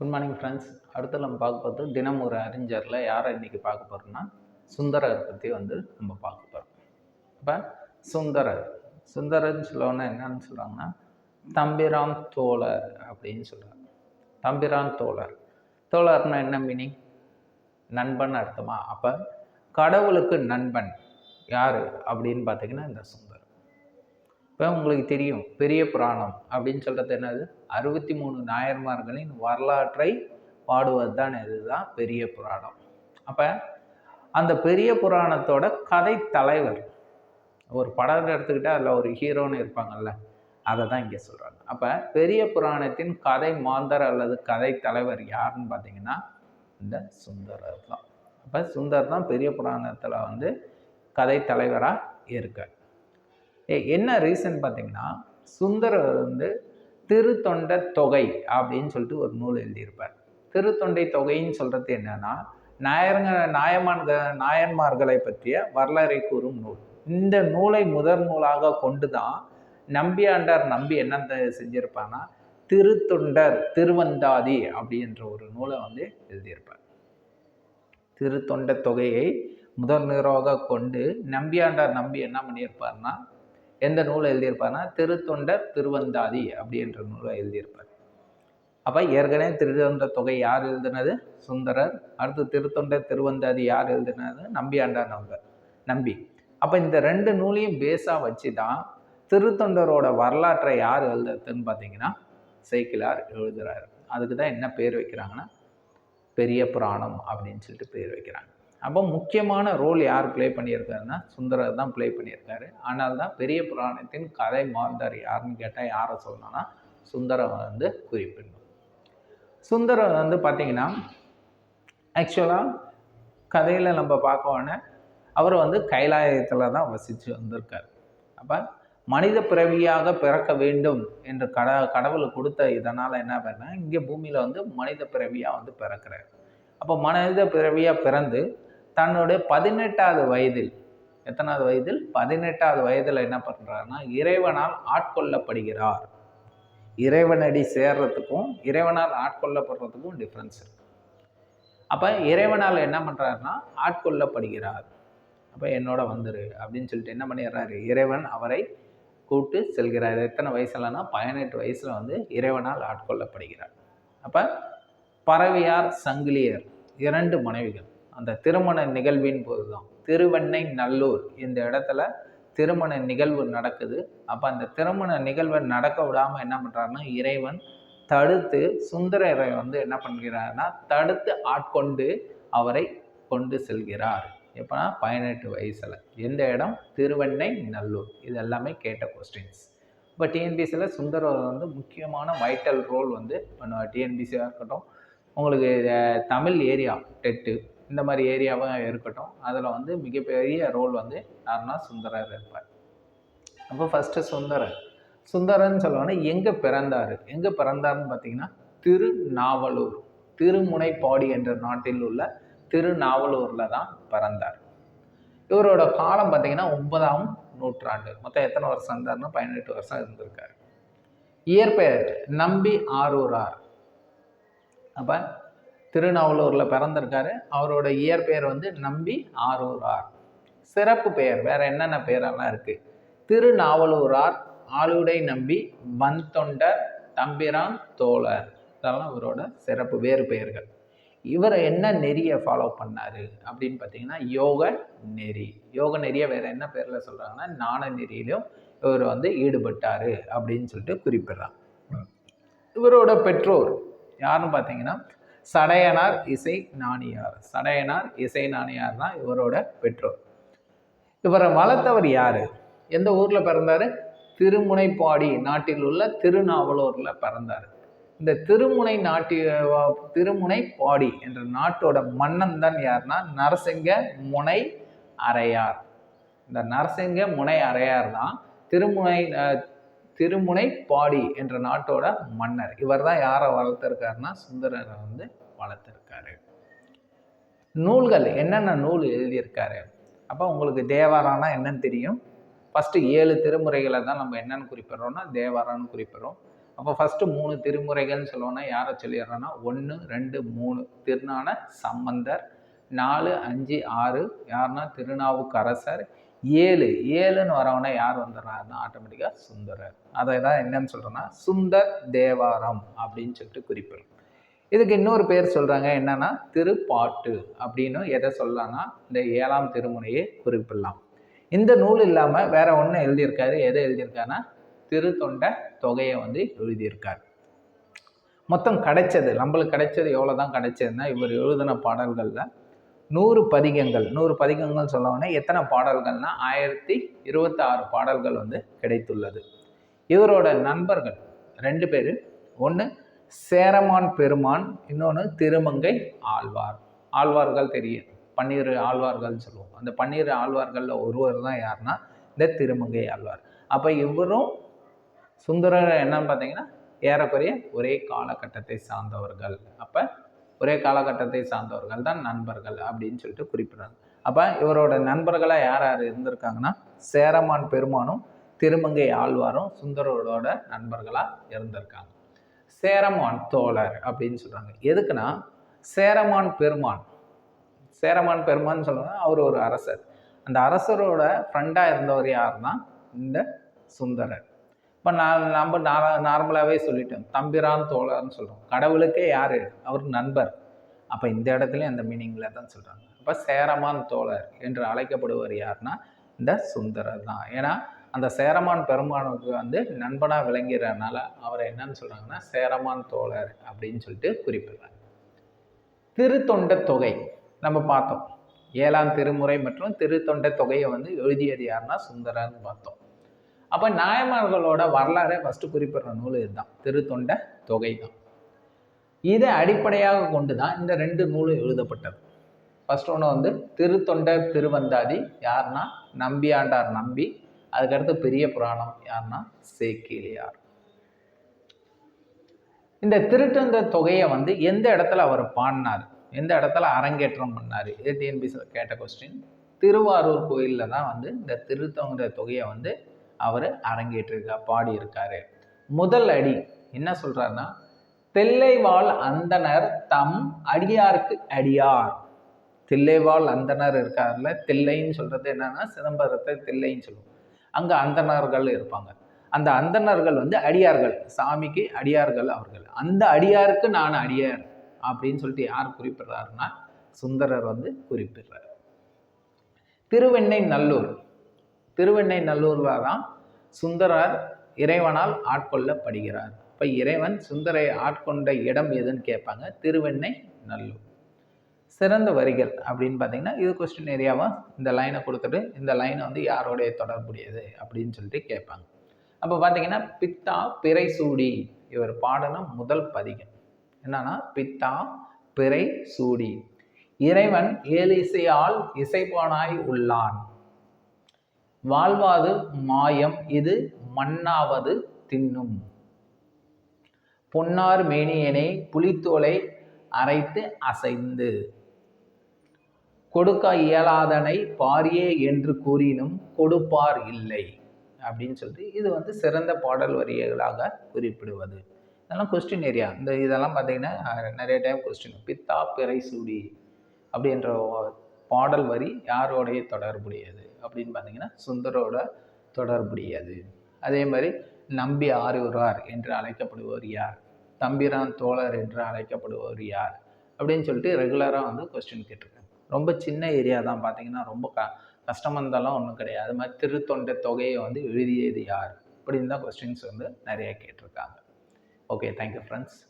Good morning friends அடுத்து நம்ம பார்க்க போகிறது தினம் ஒரு அறிஞரில் யாரை இன்றைக்கி பார்க்க போகிறோம்னா சுந்தரர் பற்றி வந்து நம்ம பார்க்க போகிறோம் இப்போ சுந்தரர். சுந்தரர்னு சொல்லணும்னா என்னன்னு சொல்கிறாங்கன்னா தம்பிரான் தோழர் அப்படின்னு சொல்கிறாங்க தம்பிரான் தோழர். தோழர்னா என்ன மீனிங் நண்பன் அர்த்தமா? அப்போ கடவுளுக்கு நண்பன் யார் அப்படின்னு பார்த்தீங்கன்னா இந்த சுந்தரர். இப்போ உங்களுக்கு தெரியும் பெரிய புராணம். அப்படின்னு சொல்கிறது என்னது? அறுபத்தி மூணு நாயன்மார்களின் வரலாற்றை பாடுவது தான் இதுதான் பெரிய புராணம். அப்போ அந்த பெரிய புராணத்தோட கதை தலைவர் ஒரு படம் எடுத்துக்கிட்டால் அதில் ஒரு ஹீரோன்னு இருப்பாங்கல்ல அதை தான் இங்கே சொல்கிறாங்க அப்போ பெரிய புராணத்தின் கதை மாந்தர் அல்லது கதை தலைவர் யாருன்னு பார்த்தீங்கன்னா இந்த சுந்தரர் தான். அப்போ சுந்தர் தான் பெரிய புராணத்தில் வந்து கதை தலைவராக இருக்கார். என்ன ரீசன் பார்த்தீங்கன்னா சுந்தரர் வந்து திருத்தொண்ட தொகை அப்படின்னு சொல்லிட்டு ஒரு நூல் எழுதியிருப்பார். திருத்தொண்டை தொகைன்னு சொல்கிறது என்னன்னா நாயருங்க நாயமான்க நாயன்மார்களை பற்றிய வரலாறை கூறும் நூல். இந்த நூலை முதற் நூலாக கொண்டு தான் நம்பியாண்டார் நம்பி என்ன செஞ்சிருப்பான்னா திருத்தொண்டர் திருவந்தாதி அப்படின்ற ஒரு நூலை வந்து எழுதியிருப்பார். திருத்தொண்ட தொகையை முதல் நூறாக கொண்டு நம்பியாண்டார் நம்பி என்ன பண்ணியிருப்பார்னா எந்த நூலை எழுதியிருப்பார்னா திருத்தொண்டர் திருவந்தாதி அப்படின்ற நூலை எழுதியிருப்பார். அப்போ ஏற்கனவே திருத்தொண்ட தொகை யார் எழுதினது? சுந்தரர். அடுத்து திருத்தொண்டர் திருவந்தாதி யார் எழுதினது? ஆண்டான் நம்பர் நம்பி. அப்போ இந்த ரெண்டு நூலையும் பேஸாக வச்சு தான் திருத்தொண்டரோட வரலாற்றை யார் எழுதுறதுன்னு பார்த்தீங்கன்னா சைக்கிளார் எழுதுறாரு. அதுக்கு தான் என்ன பேர் வைக்கிறாங்கன்னா பெரிய புராணம் அப்படின்னு சொல்லிட்டு பேர் வைக்கிறாங்க. அப்போ முக்கியமான ரோல் யார் ப்ளே பண்ணியிருக்காருன்னா சுந்தரர் தான் ப்ளே பண்ணியிருக்காரு. ஆனால் தான் பெரிய புராணத்தின் கதை மாந்தார் யாருன்னு கேட்டால் யாரை சொல்லணும்னா சுந்தரம் வந்து குறிப்பிடணும். சுந்தரம் வந்து பார்த்தீங்கன்னா ஆக்சுவலாக கதையில் நம்ம பார்க்கவோன்னே அவர் வந்து கைலாயத்தில் தான் வசித்து வந்திருக்கார். அப்போ மனித பிறவியாக பிறக்க வேண்டும் என்று கட கடவுள் கொடுத்த இதனால் என்ன பண்ணால் இங்கே பூமியில் வந்து மனித பிறவியாக வந்து பிறக்கிறார். அப்போ மனித பிறவியாக பிறந்து தன்னுடைய பதினெட்டாவது வயதில் எத்தனாவது வயதில்? பதினெட்டாவது வயதில் என்ன பண்ணுறாருன்னா இறைவனால் ஆட்கொள்ளப்படுகிறார். இறைவனடி சேர்றதுக்கும் இறைவனால் ஆட்கொள்ளப்படுறதுக்கும் டிஃப்ரென்ஸ் இருக்கு. அப்போ இறைவனால் என்ன பண்ணுறாருன்னா ஆட்கொள்ளப்படுகிறார். அப்போ என்னோட வந்துரு அப்படின்னு சொல்லிட்டு என்ன பண்ணிடுறாரு? இறைவன் அவரை கூப்பிட்டு செல்கிறார். எத்தனை வயசுலனா பதினெட்டு வயசில் வந்து இறைவனால் ஆட்கொள்ளப்படுகிறார். அப்போ பறவையார் சங்கிலியர் இரண்டு மனைவிகள். அந்த திருமண நிகழ்வின் போது தான் திருவெண்ணை நல்லூர் இந்த இடத்துல திருமண நிகழ்வு நடக்குது. அப்போ அந்த திருமண நிகழ்வை நடக்க விடாமல் என்ன பண்ணுறாருன்னா இறைவன் தடுத்து சுந்தரரை வந்து என்ன பண்ணுகிறார்னா தடுத்து ஆட்கொண்டு அவரை கொண்டு செல்கிறார். எப்போனா பதினெட்டு வயசில். எந்த இடம்? திருவெண்ணை நல்லூர். இது எல்லாமே கேட்ட கொஸ்டின்ஸ் இப்போ டிஎன்பிசியில் சுந்தரர் வந்து முக்கியமான வைட்டல் ரோல் வந்து பண்ணுவார். டிஎன்பிசியாக இருக்கட்டும். உங்களுக்கு தமிழ் ஏரியா டெட்டு. இந்த மாதிரி ஏரியாவாக இருக்கட்டும். அதில் வந்து மிகப்பெரிய ரோல் வந்து யாருன்னா சுந்தரர் இருப்பார். அப்போ ஃபஸ்ட்டு சுந்தரர். சுந்தரன்னு சொல்லணும்னா எங்கே பிறந்தார்? எங்கே பிறந்தாருன்னு பார்த்தீங்கன்னா திருநாவலூர். திருமுனைப்பாடி என்ற நாட்டில் உள்ள திருநாவலூரில் தான் பிறந்தார். இவரோட காலம் பார்த்தீங்கன்னா ஒன்பதாம் நூற்றாண்டு. மொத்தம் எத்தனை வருஷம் இருந்தார்னா பதினெட்டு வருஷம் இருந்திருக்காரு. இயற்பெயர் நம்பி ஆரூரார். அப்போ திருநாவலூரில் பிறந்திருக்காரு. அவரோட இயற்பெயர் வந்து நம்பி ஆரூரார். சிறப்பு பெயர் வேற என்னென்ன பெயரெல்லாம் இருக்கு? திருநாவலூரார் ஆளுடை நம்பி வந்தொண்டர் தம்பிரான் தோழர். இதெல்லாம் இவரோட சிறப்பு வேறு பெயர்கள். இவர் என்ன நெறியை ஃபாலோ பண்ணாரு? அப்படின்னு பார்த்தீங்கன்னா யோக நெறி. யோக நெறியை வேறு என்ன பேரில் சொல்கிறாங்கன்னா ஞான நெறியிலும் இவர் வந்து ஈடுபட்டார் அப்படின்னு சொல்லிட்டு குறிப்பிடுறாங்க. இவரோட பெற்றோர் யாருன்னு பார்த்தீங்கன்னா சடையனார் இசை நாணியார். சடையனார் இசை நாணியார் தான் இவரோட பெற்றோர். இவரை வளர்த்தவர் யார்? எந்த ஊரில் பிறந்தார்? திருமுனைப்பாடி நாட்டில் உள்ள திருநாவலூரில் பிறந்தார். இந்த திருமுனை நாட்டி திருமுனைப்பாடி என்ற நாட்டோட மன்னன் தான் யாருன்னா நரசிங்க முனை அரையார் இந்த நரசிங்க முனை அரையார் தான் திருமுனை திருமுனை பாடி என்ற நாட்டோட மன்னர். இவர் தான் யாரை வளர்த்துருக்காருன்னா சுந்தரரை வந்து வளர்த்துருக்காரு. நூல்கள் என்னென்ன நூல் எழுதியிருக்காரு? அப்போ உங்களுக்கு தேவாரானா என்னன்னு தெரியும். ஃபஸ்ட்டு ஏழு திருமுறைகளை தான் நம்ம என்னென்னு குறிப்பிட்றோம்னா தேவாரான்னு குறிப்பிடுறோம். அப்போ ஃபஸ்ட்டு மூணு திருமுறைகள்னு சொல்லுவோன்னா யாரை சொல்லிடுறோன்னா ஒன்று ரெண்டு மூணு. திருநான சம்பந்தர் நாலு அஞ்சு ஆறு. யாருன்னா திருநாவுக்கரசர் ஏழு. ஏழுன்னு வரவனா யார் வந்துடுறாருன்னா ஆட்டோமேட்டிக்காக சுந்தரர். அதை தான் என்னன்னு சொல்கிறோன்னா சுந்தர் தேவாரம் அப்படின்னு சொல்லிட்டு குறிப்பிடும். இதுக்கு இன்னொரு பேர் சொல்கிறாங்க என்னன்னா திருப்பாட்டு அப்படின்னு எதை சொல்லலாம்னா இந்த ஏழாம் திருமுனையை குறிப்பிடலாம். இந்த நூல் இல்லாமல் வேற ஒன்று எழுதியிருக்காரு. எதை எழுதியிருக்காருன்னா திருத்தொண்ட தொகையை வந்து எழுதியிருக்கார். மொத்தம் கிடைச்சது. நம்மளுக்கு கிடைச்சது எவ்வளோ தான் கிடைச்சதுன்னா இவர் எழுதின பாடல்களில் நூறு பதிகங்கள் நூறு பதிகங்கள் சொல்லவுடனே எத்தனை பாடல்கள்னால் ஆயிரத்தி இருபத்தி ஆறு பாடல்கள் வந்து கிடைத்துள்ளது. இவரோட நண்பர்கள் ரெண்டு பேர். ஒன்று சேரமான் பெருமான் இன்னொன்று திருமங்கை ஆழ்வார். ஆழ்வார்கள் தெரியும். பன்னீர் ஆழ்வார்கள்னு சொல்லுவோம். அந்த பன்னீர் ஆழ்வார்களில் ஒருவர் தான் யாருன்னா இந்த திருமங்கை ஆழ்வார். அப்போ இவரும் சுந்தரர் என்னன்னு பார்த்தீங்கன்னா ஏறக்குறைய ஒரே காலகட்டத்தை சார்ந்தவர்கள். அப்போ ஒரே காலகட்டத்தை சார்ந்தவர்கள் தான் நண்பர்கள் அப்படின்னு சொல்லிட்டு குறிப்பிடுறாங்க. அப்போ இவரோட நண்பர்களாக யார் யார் இருந்திருக்காங்கன்னா சேரமான் பெருமானும் திருமங்கை ஆழ்வாரும் சுந்தரோட நண்பர்களாக இருந்திருக்காங்க. சேரமான் தோழர் அப்படின்னு சொல்கிறாங்க எதுக்குன்னா சேரமான் பெருமான். சேரமான் பெருமான் சொல்லணும்னா அவர் ஒரு அரசர். அந்த அரசரோட ஃப்ரெண்டாக இருந்தவர் யாருன்னா இந்த சுந்தரர். இப்போ நான் நம்ம நார்மலாகவே சொல்லிட்டோம் தம்பிரான் தோழர்னு சொல்கிறோம் கடவுளுக்கே யார் அவர் நண்பர். அப்போ இந்த இடத்துலையும் அந்த மீனிங்கில் தான் சொல்கிறாங்க அப்போ சேரமான் தோழர் என்று அழைக்கப்படுவர் யார்னா இந்த சுந்தரர் தான். ஏன்னா அந்த சேரமான் பெருமானுக்கு வந்து நண்பனாக விளங்கிறதுனால அவரை என்னன்னு சொல்கிறாங்கன்னா சேரமான் தோழர் அப்படின்னு சொல்லிட்டு குறிப்பிடுறாங்க. திருத்தொண்ட தொகை நம்ம பார்த்தோம். ஏழாம் திருமுறை மற்றும் திருத்தொண்ட தொகையை வந்து எழுதியது யாருன்னா சுந்தரன்னு பார்த்தோம். அப்போ நாயமார்களோட வரலாறை ஃபஸ்ட்டு குறிப்பிடுற நூல் இதுதான். திருத்தொண்ட தொகை தான் இதை அடிப்படையாக கொண்டு தான் இந்த ரெண்டு நூலும் எழுதப்பட்டது. ஃபர்ஸ்ட் ஒன்று வந்து திருத்தொண்ட திருவந்தாதி யாருன்னா நம்பியாண்டார் நம்பி. அதுக்கடுத்து பெரிய புராணம் யாருன்னா சேக்கிலியார். இந்த திருத்தொண்ட தொகையை வந்து எந்த இடத்துல அவர் பாடினார்? எந்த இடத்துல அரங்கேற்றம் பண்ணார்? ஏடிஎன்பிசி கேட்ட கொஸ்டின் திருவாரூர் கோயிலில் தான் வந்து இந்த திருத்தொண்ட தொகையை வந்து அவர் அரங்கேற்றிருக்கா பாடியிருக்காரு. முதல் அடி என்ன சொல்றாருன்னா தில்லைவாழ் அந்தனர் தம் அடியாருக்கு அடியார். தில்லைவாழ் அந்தனர் இருக்கார்ல தில்லைன்னு சொல்றது என்னன்னா சிதம்பரத்தை தில்லைன்னு சொல்லுவோம். அங்க அந்தனர்கள் இருப்பாங்க. அந்த அந்தணர்கள் வந்து அடியார்கள் சாமிக்கு அடியார்கள் அவர்கள். அந்த அடியாருக்கு நான் அடியார் அப்படின்னு சொல்லிட்டு யார் குறிப்பிடுறாருன்னா சுந்தரர் வந்து குறிப்பிடுறார். திருவெண்ணை நல்லூர். திருவெண்ணை நல்லூர்ல தான் சுந்தரர் இறைவனால் ஆட்கொள்ளப்படுகிறார். இப்போ இறைவன் சுந்தரை ஆட்கொண்ட இடம் எதுன்னு கேட்பாங்க? திருவெண்ணை நல்லூர் சிறந்த வரிகள் அப்படின்னு பார்த்தீங்கன்னா இது கொஸ்டின் ஏரியாவாக இந்த லைனை கொடுத்துட்டு இந்த லைனை வந்து யாரோடைய தொடர்புடையது அப்படின்னு சொல்லிட்டு கேட்பாங்க. அப்போ பார்த்தீங்கன்னா பித்தா பிறை சூடி இவர் பாடின முதல் பதிகம். என்னன்னா பித்தா பிறை சூடி இறைவன் ஏழு இசையால் இசைப்பானாய் உள்ளான். வாழ்வாது மாயம் இது மண்ணாவது தின்னும். பொன்னார் மேனியனை புலித்தோலை அரைத்து அசைந்து. கொடுக்க இயலாதனை பாரியே என்று கூறினும் கொடுப்பார் இல்லை. அப்படின்னு சொல்லிட்டு இது வந்து சிறந்த பாடல் வரிகளாக குறிப்பிடுவது. இதெல்லாம் கொஸ்டின் ஏரியா இந்த இதெல்லாம் பார்த்தீங்கன்னா நிறைய டைம் கொஸ்டின் பித்தா பிறை சூடி அப்படின்ற பாடல் வரி யாரோடைய தொடர்புடையது? அப்படின்னு பார்த்தீங்கன்னா சுந்தரோட தொடர்புடையது. அதே மாதிரி நம்பி ஆரூரார் என்று அழைக்கப்படுபவர் யார்? தம்பிரான் தோழர் என்று அழைக்கப்படுபவர் யார்? அப்படின்னு சொல்லிட்டு ரெகுலராக வந்து கொஸ்டின் கேட்டிருக்காங்க. ரொம்ப சின்ன ஏரியா தான் பார்த்தீங்கன்னா ரொம்ப க கஷ்டமாக இருந்தாலும் ஒன்றும் கிடையாது. அது மாதிரி திருத்தொண்ட தொகையை வந்து எழுதியது யார்? அப்படின்னு தான் கொஸ்டின்ஸ் வந்து நிறைய கேட்டிருக்காங்க. Okay thank you friends